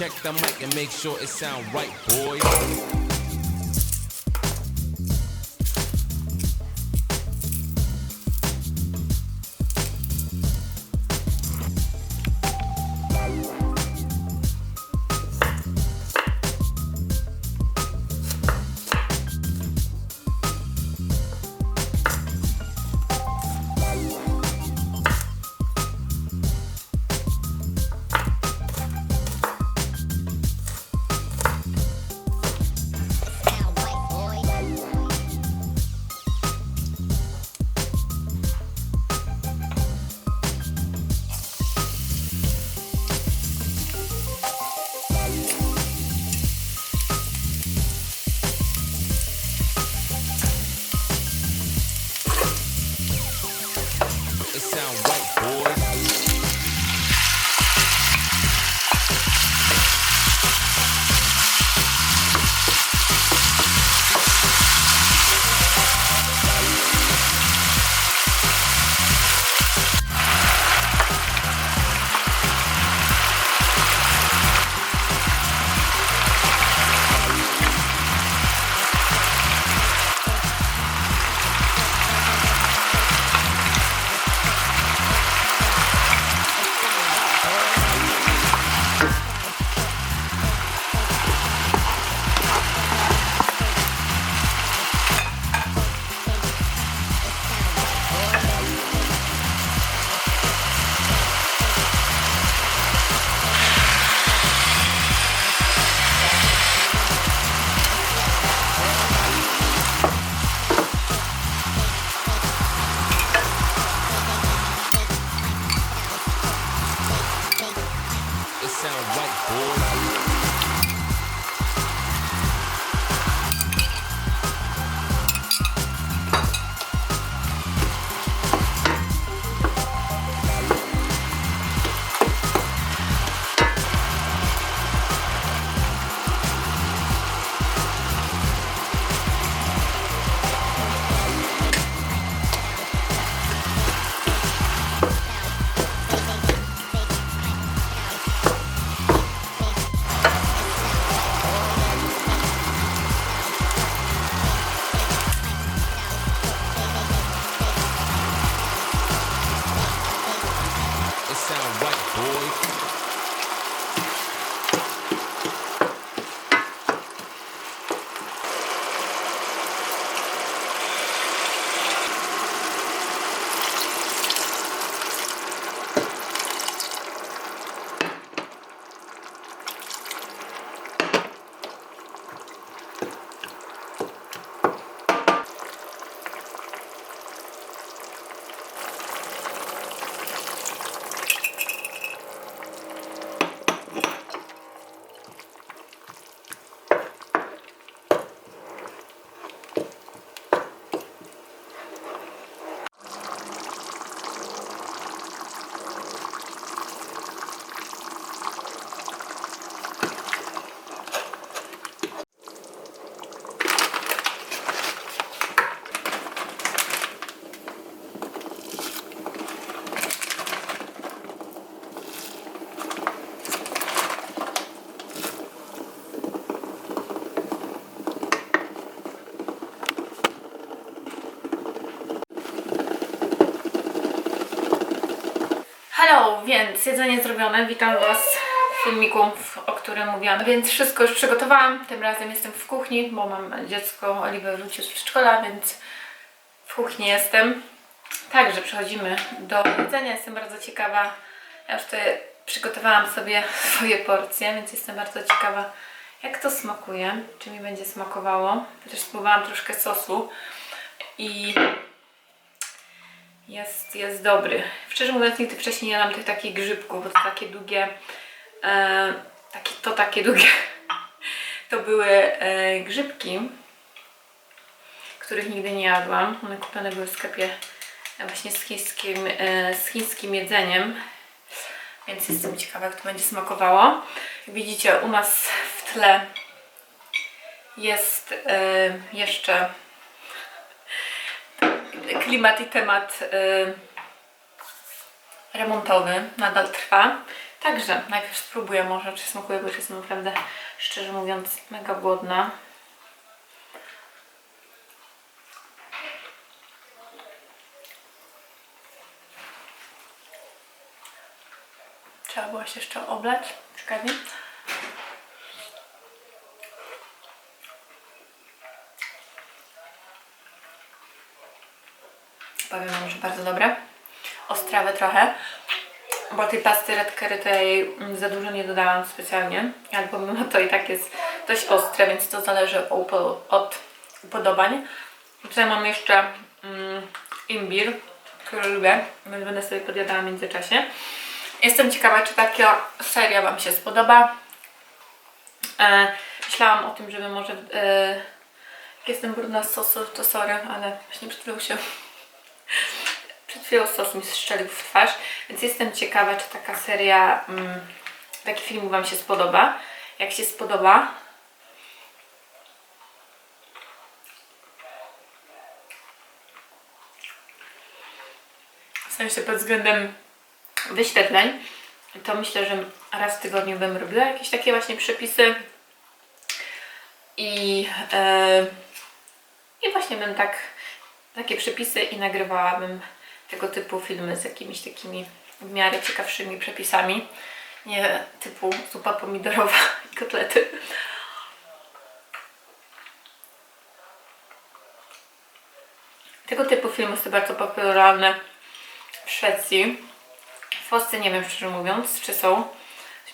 Check the mic and make sure it sound right, boys. Hello, więc jedzenie zrobione. Witam Was w filmiku, o którym mówiłam. Więc wszystko już przygotowałam. Tym razem jestem w kuchni, bo mam dziecko. Oliver wrócił z przedszkola, więc w kuchni jestem. Także przechodzimy do jedzenia. Jestem bardzo ciekawa. Ja już tutaj przygotowałam sobie swoje porcje, więc jestem bardzo ciekawa, jak to smakuje. Czy mi będzie smakowało. Też spróbowałam troszkę sosu i jest, jest dobry. Szczerze mówiąc, nigdy wcześniej nie jadłam tych takich grzybków, bo to takie długie, e, takie, to takie długie, to były e, grzybki, których nigdy nie jadłam. One kupione były w sklepie e, właśnie z chińskim, e, z chińskim jedzeniem, więc jestem ciekawa, jak to będzie smakowało. Jak widzicie, u nas w tle jest e, jeszcze klimat i temat y, remontowy nadal trwa. Także najpierw spróbuję może, czy smakuje, bo już jestem naprawdę, szczerze mówiąc, mega głodna. Trzeba było się jeszcze oblać przy Powiem wam, że bardzo dobre. Ostrawe trochę. Bo tej pasty red curry jej mm, za dużo nie dodałam specjalnie. Ale pomimo to i tak jest dość ostre, więc to zależy od upodobań. Tutaj mam jeszcze mm, imbir, który lubię, więc będę sobie podjadała w międzyczasie. Jestem ciekawa, czy taka seria Wam się spodoba. E, myślałam o tym, żeby może... E, jak jestem brudna z sosu, to sorry, ale właśnie przed się przed chwilą sos mi strzelił w twarz, więc jestem ciekawa, czy taka seria, mm, taki film Wam się spodoba. Jak się spodoba, w sensie pod względem wyświetleń, to myślę, że raz w tygodniu bym robiła jakieś takie właśnie przepisy i, e, i właśnie bym tak takie przepisy i nagrywałabym tego typu filmy z jakimiś takimi w miarę ciekawszymi przepisami. Nie typu zupa pomidorowa i kotlety. Tego typu filmy są bardzo popularne w Szwecji. W Polsce nie wiem szczerze mówiąc, czy są.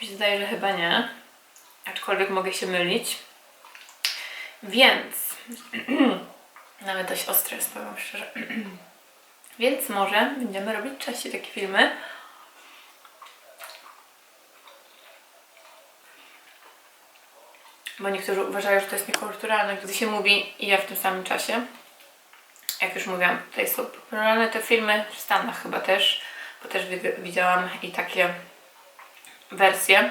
Mi się zdaje, że chyba nie. Aczkolwiek mogę się mylić. Więc nawet dość ostre jest, powiem szczerze. Więc może będziemy robić częściej takie filmy. Bo niektórzy uważają, że to jest niekulturalne, gdy się mówi i ja w tym samym czasie. Jak już mówiłam, tutaj są popularne te filmy, w Stanach chyba też, bo też wi- widziałam i takie wersje.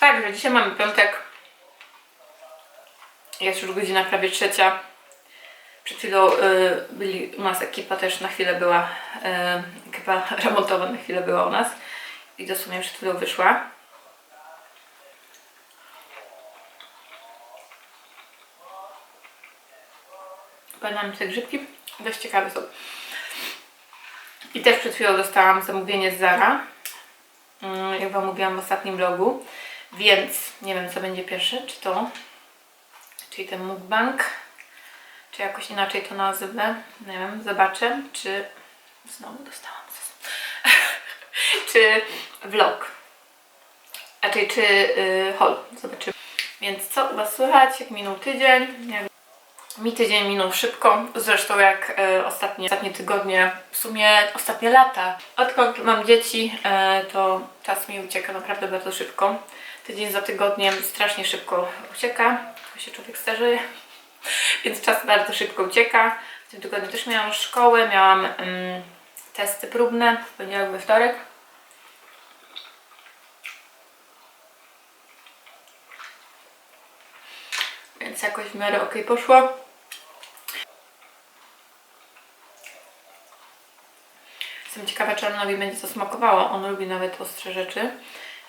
Także dzisiaj mamy piątek. Jest już godzina prawie trzecia. Przed chwilą y, byli u nas ekipa też na chwilę była, y, ekipa remontowa na chwilę była u nas i dosłownie przed chwilą wyszła. Pamiętam te grzybki, dość ciekawe są. I też przed chwilą dostałam zamówienie z Zara, mm, jak Wam mówiłam w ostatnim vlogu, więc nie wiem co będzie pierwsze, czy to, czyli ten mukbang, czy jakoś inaczej to nazwę, nie wiem, zobaczę, czy znowu dostałam czy vlog, raczej czy y, haul, zobaczymy. Więc co u Was słychać, jak minął tydzień, jak mi tydzień minął szybko, zresztą jak e, ostatnie, ostatnie tygodnie, w sumie ostatnie lata. Odkąd mam dzieci, e, to czas mi ucieka naprawdę bardzo szybko. Tydzień za tygodniem strasznie szybko ucieka, bo się człowiek starzeje, więc czas bardzo szybko ucieka. W tym tygodniu też miałam szkołę, miałam mm, testy próbne poniedziałek, we wtorek. Więc jakoś w miarę ok poszło. Jestem ciekawa, czy Aronowi będzie to smakowało. On lubi nawet ostre rzeczy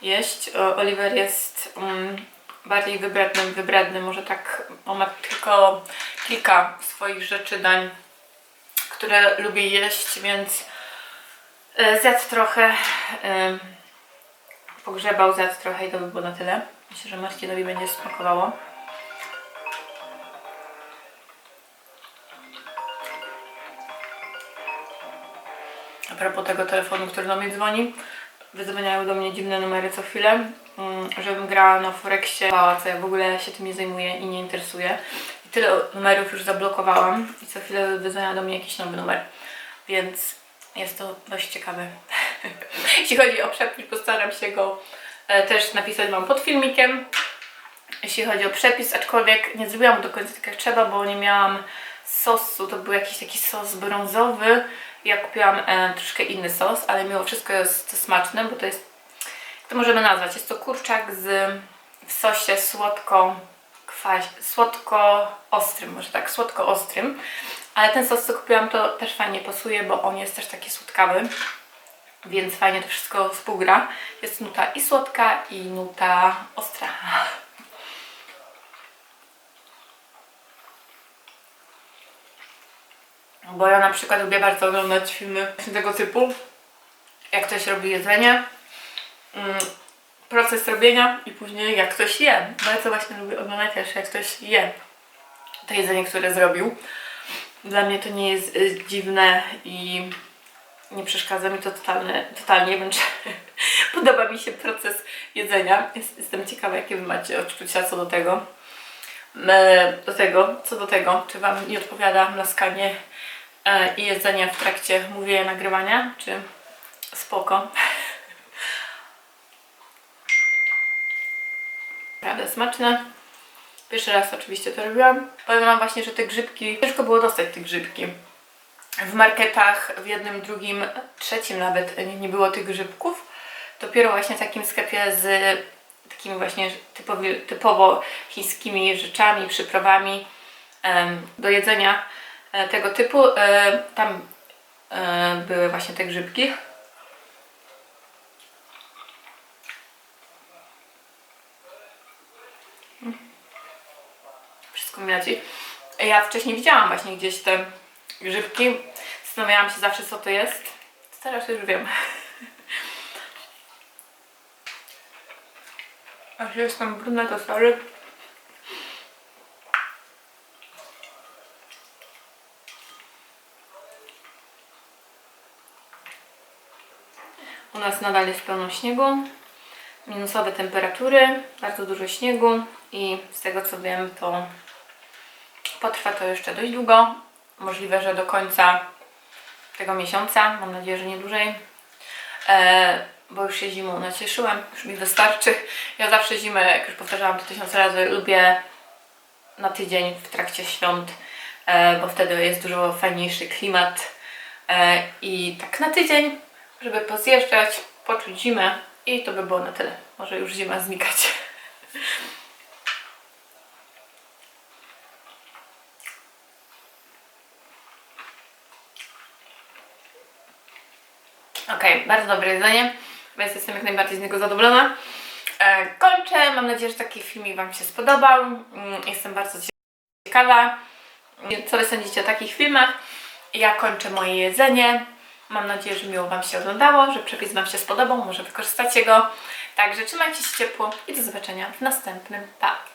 jeść. Oliver jest um, bardziej wybredny, wybredny. Może tak, on ma tylko kilka swoich rzeczy, dań, które lubi jeść, więc E, Zjadł trochę, em, pogrzebał, zjadł trochę i to by było na tyle. Myślę, że Marcinowi będzie smakowało. A propos tego telefonu, który do mnie dzwoni, wydzwaniają do mnie dziwne numery co chwilę, żebym grała na Forexie, co ja w ogóle się tym nie zajmuję i nie interesuję. I tyle numerów już zablokowałam i co chwilę wydzwania do mnie jakiś nowy numer. Więc jest to dość ciekawe. Jeśli chodzi o przepis, postaram się go e, też napisać Wam pod filmikiem. Jeśli chodzi o przepis, aczkolwiek nie zrobiłam do końca tak jak trzeba, bo nie miałam sosu, to był jakiś taki sos brązowy. Ja kupiłam e, troszkę inny sos, ale mimo wszystko jest to smaczne, bo to jest, to możemy nazwać, jest to kurczak z, w sosie słodko słodko-ostrym, może tak, słodko-ostrym. Ale ten sos, co kupiłam, to też fajnie pasuje, bo on jest też taki słodkawy, więc fajnie to wszystko współgra. Jest nuta i słodka, i nuta ostra. Bo ja na przykład lubię bardzo oglądać filmy tego typu, jak ktoś robi jedzenie, proces robienia i później jak ktoś je. Bardzo właśnie lubię oglądać też jak ktoś je to jedzenie, które zrobił. Dla mnie to nie jest y, dziwne i nie przeszkadza mi to totalnie, totalnie wręcz podoba mi się proces jedzenia. Jest, jestem ciekawa, jakie wy macie odczucia co do tego. E, Do tego, co do tego, czy wam nie odpowiada mlaskanie e, i jedzenie w trakcie mówienia nagrywania, czy spoko. smaczne. Pierwszy raz oczywiście to robiłam. Powiem Wam właśnie, że te grzybki, ciężko było dostać te grzybki. W marketach, w jednym, drugim, trzecim nawet nie, było tych grzybków. Dopiero właśnie w takim sklepie z takimi właśnie typowi, typowo chińskimi rzeczami, przyprawami do jedzenia e, tego typu. E, tam e, były właśnie te grzybki. Ja wcześniej widziałam właśnie gdzieś te grzybki. Zastanawiałam się zawsze co to jest. Teraz już wiem. Aż jestem brudna, to sorry. U nas nadal jest pełno śniegu, minusowe temperatury, bardzo dużo śniegu i z tego co wiem to potrwa to jeszcze dość długo. Możliwe, że do końca tego miesiąca, mam nadzieję, że nie dłużej. E, bo już się zimą nacieszyłam, już mi wystarczy. Ja zawsze zimę, jak już powtarzałam to tysiąc razy, lubię na tydzień w trakcie świąt, e, bo wtedy jest dużo fajniejszy klimat e, i tak na tydzień, żeby pozjeżdżać, poczuć zimę i to by było na tyle. Może już zima znikać. Okej, bardzo dobre jedzenie, więc jestem jak najbardziej z niego zadowolona. E, kończę, mam nadzieję, że taki filmik Wam się spodobał. Mm, Jestem bardzo ciekawa, co Wy sądzicie o takich filmach. Ja kończę moje jedzenie. Mam nadzieję, że miło Wam się oglądało, że przepis Wam się spodobał, może wykorzystacie go. Także trzymajcie się ciepło i do zobaczenia w następnym. Pa!